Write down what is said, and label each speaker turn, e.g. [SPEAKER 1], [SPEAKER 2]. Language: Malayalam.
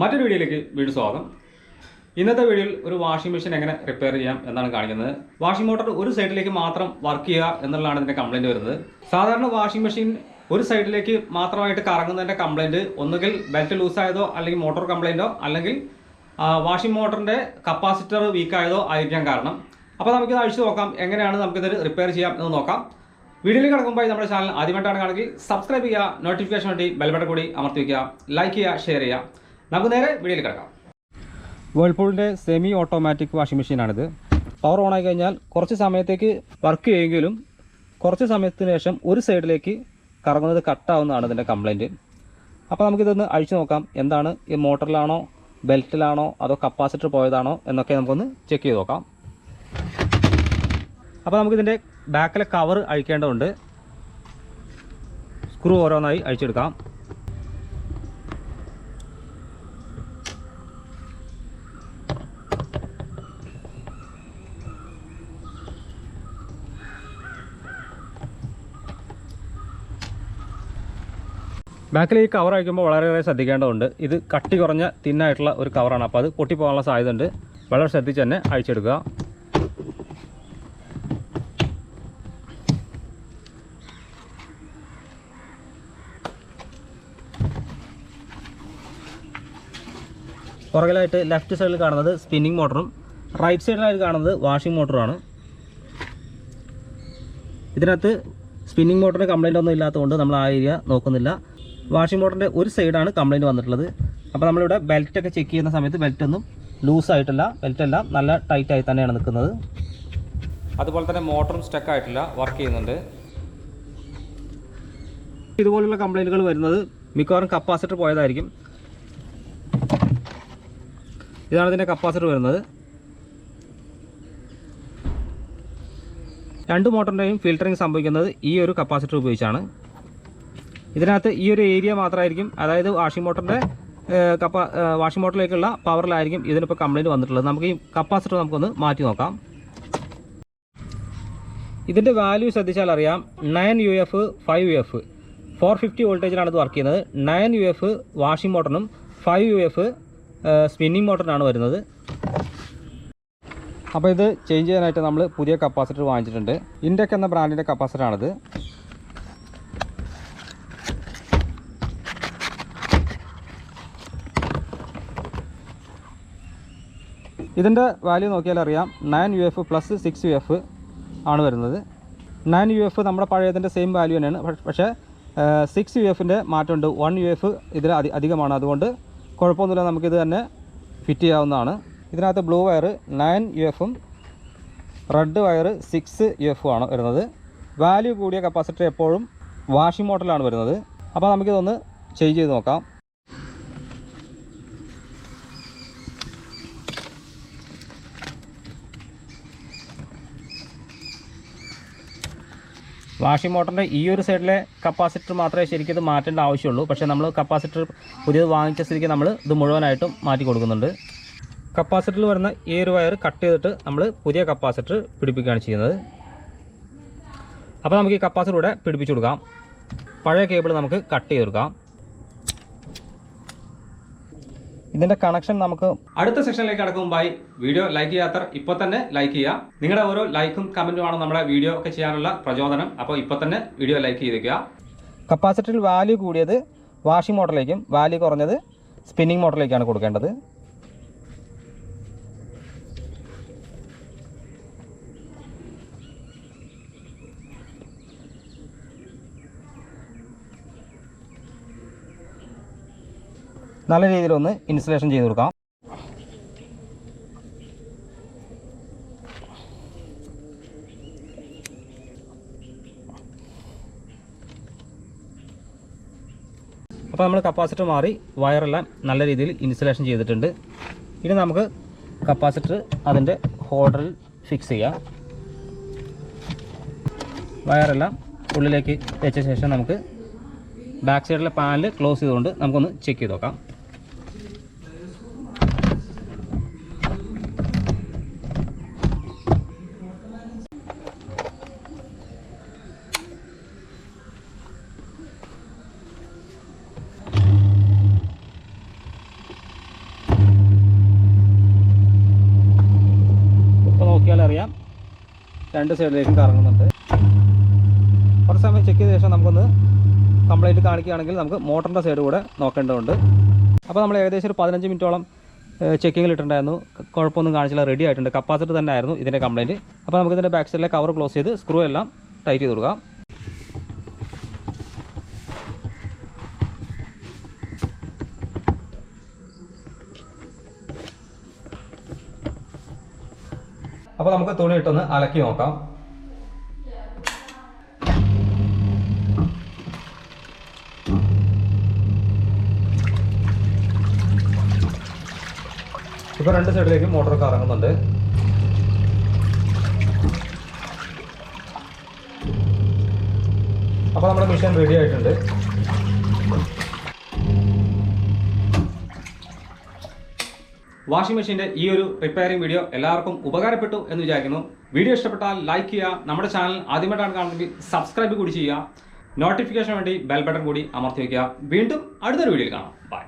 [SPEAKER 1] മറ്റൊരു വീഡിയോയിലേക്ക് വീണ്ടും സ്വാഗതം. ഇന്നത്തെ വീഡിയോയിൽ ഒരു വാഷിംഗ് മെഷീൻ എങ്ങനെ റിപ്പയർ ചെയ്യാം എന്നാണ് കാണിക്കുന്നത്. വാഷിംഗ് മോട്ടർ ഒരു സൈഡിലേക്ക് മാത്രം വർക്ക് ചെയ്യുക എന്നുള്ളതാണ് ഇതിന്റെ കംപ്ലയിന്റ് വരുന്നത്. സാധാരണ വാഷിംഗ് മെഷീൻ ഒരു സൈഡിലേക്ക് മാത്രമായിട്ട് കറങ്ങുന്നതിന്റെ കംപ്ലയിന്റ് ഒന്നുകിൽ ബെൽറ്റ് ലൂസ് ആയതോ അല്ലെങ്കിൽ മോട്ടോർ കംപ്ലയിന്റോ അല്ലെങ്കിൽ വാഷിംഗ് മോട്ടറിന്റെ കപ്പാസിറ്റർ വീക്കായതോ ആയിരിക്കാൻ കാരണം. അപ്പോൾ നമുക്കിത് അഴിച്ചു നോക്കാം. എങ്ങനെയാണ് നമുക്കിത് റിപ്പയർ ചെയ്യാം എന്ന് നോക്കാം. വീഡിയോയിൽ കിടക്കുമ്പോൾ നമ്മുടെ ചാനൽ ആദ്യമായിട്ടാണ് കാണെങ്കിൽ സബ്സ്ക്രൈബ് ചെയ്യുക നോട്ടിഫിക്കേഷൻ വേണ്ടി ബെൽബട്ടൺ കൂടി അമർത്തി വയ്ക്കുക ലൈക്ക് ചെയ്യുക ഷെയർ ചെയ്യുക. നമുക്ക് നേരെ വീഡിയോയിൽ കിടക്കാം. വേൾപൂളിന്റെ സെമി ഓട്ടോമാറ്റിക് വാഷിംഗ് മെഷീനാണിത് പവർ ഓൺ ആയി കഴിഞ്ഞാൽ കുറച്ച് സമയത്തേക്ക് വർക്ക് ചെയ്യുമെങ്കിലും കുറച്ച് സമയത്തിന് ശേഷം ഒരു സൈഡിലേക്ക് കറങ്ങുന്നത് കട്ടാവുന്നതാണ് ഇതിന്റെ കംപ്ലയിന്റ് അപ്പോൾ നമുക്കിതൊന്ന് അഴിച്ചു നോക്കാം. എന്താണ്? ഈ മോട്ടറിലാണോ? ബെൽറ്റിലാണോ? അതോ കപ്പാസിറ്റർ പോയതാണോ? എന്നൊക്കെ നമുക്കൊന്ന് ചെക്ക് ചെയ്ത് നോക്കാം. അപ്പോൾ നമുക്കിതിന്റെ ബാക്കിലെ കവർ അഴിക്കേണ്ടതുണ്ട്. സ്ക്രൂ ഓരോന്നായി അഴിച്ചെടുക്കാം. ബാക്കിൽ ഈ കവർ അയക്കുമ്പോൾ വളരെയേറെ ശ്രദ്ധിക്കേണ്ടതുണ്ട്. ഇത് കട്ടി കുറഞ്ഞ തിന്നായിട്ടുള്ള ഒരു കവറാണ് അപ്പോൾ അത് പൊട്ടിപ്പോകാനുള്ള സാധ്യതയുണ്ട്. വളരെ ശ്രദ്ധിച്ച് തന്നെ അഴിച്ചെടുക്കുക. പുറകിലായിട്ട് ലെഫ്റ്റ് സൈഡിൽ കാണുന്നത് സ്പിന്നിങ് മോട്ടറും റൈറ്റ് സൈഡിലായിട്ട് കാണുന്നത് വാഷിംഗ് മോട്ടറുമാണ് ഇതിനകത്ത് സ്പിന്നിങ് മോട്ടറിന് കംപ്ലൈന്റ് ഒന്നും ഇല്ലാത്തതുകൊണ്ട് നമ്മൾ ആ ഏരിയ നോക്കുന്നില്ല. വാഷിംഗ് മോട്ടറിന്റെ ഒരു സൈഡാണ് കംപ്ലയിന്റ് വന്നിട്ടുള്ളത്. അപ്പോൾ നമ്മളിവിടെ ബെൽറ്റൊക്കെ ചെക്ക് ചെയ്യുന്ന സമയത്ത് ബെൽറ്റൊന്നും ലൂസായിട്ടില്ല ലൂസ് ആയിട്ടില്ല. ബെൽറ്റ് എല്ലാം നല്ല ടൈറ്റായി തന്നെയാണ് നിൽക്കുന്നത്. അതുപോലെ തന്നെ മോട്ടറും സ്റ്റക്ക് ആയിട്ടില്ല. വർക്ക് ചെയ്യുന്നുണ്ട്. ഇതുപോലുള്ള കംപ്ലൈന്റുകൾ വരുന്നത് മിക്കവാറും കപ്പാസിറ്റർ പോയതായിരിക്കും. ഇതാണ് ഇതിന്റെ കപ്പാസിറ്റർ വരുന്നത്. രണ്ട് മോട്ടറിന്റെയും ഫിൽറ്ററിങ് സംഭവിക്കുന്നത് ഈ ഒരു കപ്പാസിറ്റർ ഉപയോഗിച്ചാണ്. ഇതിനകത്ത് ഈ ഒരു ഏരിയ മാത്രമായിരിക്കും. അതായത് വാഷിംഗ് മോട്ടറിന്റെ കപ്പ വാഷിംഗ് മോട്ടറിലേക്കുള്ള പവറിലായിരിക്കും ഇതിനിപ്പോൾ കംപ്ലൈന്റ് വന്നിട്ടുള്ളത്. നമുക്ക് ഈ കപ്പാസിറ്റർ നമുക്കൊന്ന് മാറ്റി നോക്കാം. ഇതിന്റെ വാല്യൂ ശ്രദ്ധിച്ചാൽ അറിയാം. Nine U F five U F four fifty വോൾട്ടേജിലാണ് ഇത് വർക്ക് ചെയ്യുന്നത്. നയൻ യു എഫ് വാഷിംഗ് മോട്ടറിനും ഫൈവ് യു എഫ് സ്പിന്നിങ് മോട്ടറിനാണ് വരുന്നത്. അപ്പോൾ ഇത് ചേഞ്ച് ചെയ്യാനായിട്ട് നമ്മൾ പുതിയ കപ്പാസിറ്റർ വാങ്ങിച്ചിട്ടുണ്ട്. ഇൻഡെക് എന്ന ബ്രാൻഡിന്റെ കപ്പാസിറ്ററാണിത്. ഇതിന്റെ വാല്യൂ നോക്കിയാൽ അറിയാം. Nine U F plus six U F ആണ് വരുന്നത്. നയൻ യു എഫ് നമ്മുടെ പഴയതിന്റെ സെയിം വാല്യൂ തന്നെയാണ്. പക്ഷേ സിക്സ് യു എഫിന്റെ മാറ്റമുണ്ട്. വൺ യു എഫ് ഇതിൽ അധി അധികമാണ്. അതുകൊണ്ട് കുഴപ്പമൊന്നുമില്ല. നമുക്കിത് തന്നെ ഫിറ്റ് ചെയ്യാവുന്നതാണ്. ഇതിനകത്ത് ബ്ലൂ വയർ നയൻ യു എഫും റെഡ് വയർ സിക്സ് യു എഫും ആണ് വരുന്നത്. വാല്യൂ കൂടിയ കപ്പാസിറ്റർ എപ്പോഴും വാഷിംഗ് മോട്ടറിലാണ് വരുന്നത്. അപ്പോൾ നമുക്കിതൊന്ന് ചേഞ്ച് ചെയ്ത് നോക്കാം. വാഷിംഗ് മോട്ടറിന്റെ ഈ ഒരു സൈഡിലെ കപ്പാസിറ്റർ മാത്രമേ ശരിക്കും ഇത് മാറ്റേണ്ട ആവശ്യമുള്ളൂ. പക്ഷേ നമ്മൾ കപ്പാസിറ്റർ പുതിയത് വാങ്ങിച്ച സ്ഥിതിക്ക് നമ്മൾ ഇത് മുഴുവനായിട്ടും മാറ്റി കൊടുക്കുന്നുണ്ട്. കപ്പാസിറ്ററിൽ വരുന്ന ഈ ഒരു വയർ കട്ട് ചെയ്തിട്ട് നമ്മൾ പുതിയ കപ്പാസിറ്റർ പിടിപ്പിക്കുകയാണ് ചെയ്യുന്നത്. അപ്പോൾ നമുക്ക് ഈ കപ്പാസിറ്റർ ഇവിടെ പിടിപ്പിച്ചു കൊടുക്കാം. പഴയ കേബിൾ നമുക്ക് കട്ട് ചെയ്ത് കൊടുക്കാം ഇതിന്റെ കണക്ഷൻ നമുക്ക് അടുത്ത സെക്ഷനിലേക്ക് അടക്കുമ്പോൾ വീഡിയോ ലൈക്ക് ചെയ്യാത്തവർ ഇപ്പൊ തന്നെ ലൈക്ക് ചെയ്യുക നിങ്ങളുടെ ഓരോ ലൈക്കും കമന്റുമാണ് നമ്മുടെ വീഡിയോ ഒക്കെ ചെയ്യാനുള്ള പ്രചോദനം. അപ്പോൾ ഇപ്പൊ തന്നെ വീഡിയോ ലൈക്ക് ചെയ്തേക്കുക. കപ്പാസിറ്ററിൽ വാല്യൂ കൂടിയത് വാഷിംഗ് മോട്ടറിലേക്കും വാല്യൂ കുറഞ്ഞത് സ്പിന്നിങ് മോട്ടറിലേക്കാണ് കൊടുക്കേണ്ടത്. നല്ല രീതിയിൽ ഒന്ന് ഇൻസ്റ്റലേഷൻ ചെയ്ത് കൊടുക്കാം. അപ്പോൾ നമ്മൾ കപ്പാസിറ്റർ മാറി വയറെല്ലാം നല്ല രീതിയിൽ ഇൻസ്റ്റലേഷൻ ചെയ്തിട്ടുണ്ട്. ഇനി നമുക്ക് കപ്പാസിറ്റർ അതിന്റെ ഹോൾഡറിൽ ഫിക്സ് ചെയ്യാം. വയറെല്ലാം ഉള്ളിലേക്ക് വെച്ച ശേഷം നമുക്ക് ബാക്ക് സൈഡിലെ പാനൽ ക്ലോസ് ചെയ്തുകൊണ്ട് നമുക്കൊന്ന് ചെക്ക് ചെയ്ത് നോക്കാം. രണ്ട് സൈഡിലേക്കും കറങ്ങുന്നുണ്ട്. കുറച്ച് സമയം ചെക്ക് ചെയ്ത ശേഷം നമുക്കൊന്ന് കംപ്ലൈന്റ് കാണിക്കുകയാണെങ്കിൽ നമുക്ക് മോട്ടറിന്റെ സൈഡ് കൂടെ നോക്കേണ്ടതുണ്ട്. അപ്പോൾ നമ്മൾ ഏകദേശം ഒരു പതിനഞ്ച് മിനിറ്റോളം ചെക്കിങ്ങിൽ ഇട്ടിട്ടുണ്ടായിരുന്നു. കുഴപ്പമൊന്നും കാണിച്ചില്ല റെഡി ആയിട്ടുണ്ട്. കപ്പാസിറ്റർ തന്നെ ആയിരുന്നു ഇതിന്റെ കംപ്ലൈന്റ് അപ്പോൾ നമുക്ക് ഇതിന്റെ ബാക്ക് സൈഡിലെ കവർ ക്ലോസ് ചെയ്ത് സ്ക്രൂ എല്ലാം ടൈറ്റ് ചെയ്ത് കൊടുക്കാം. അപ്പോൾ നമുക്ക് തുണി ഇട്ടൊന്ന് അലക്കി നോക്കാം. ഇപ്പോൾ രണ്ട് സൈഡിലേക്കും മോട്ടോർ ഇറങ്ങുന്നുണ്ട്. അപ്പോൾ നമ്മുടെ മിഷൻ റെഡി ആയിട്ടുണ്ട്. വാഷിംഗ് മെഷീന്റെ ഈ ഒരു റിപ്പയറിംഗ് വീഡിയോ എല്ലാവർക്കും ഉപകാരപ്പെട്ടു എന്ന് വിചാരിക്കുന്നു. വീഡിയോ ഇഷ്ടപ്പെട്ടാൽ ലൈക്ക് ചെയ്യുക. നമ്മുടെ ചാനൽ ആദ്യമായിട്ടാണ് കാണുന്നത് സബ്സ്ക്രൈബ് കൂടി ചെയ്യുക. നോട്ടിഫിക്കേഷൻ വേണ്ടി ബെൽ ബട്ടൺ കൂടി അമർത്തി വയ്ക്കുക വീണ്ടും അടുത്തൊരു വീഡിയോയിൽ കാണാം. ബൈ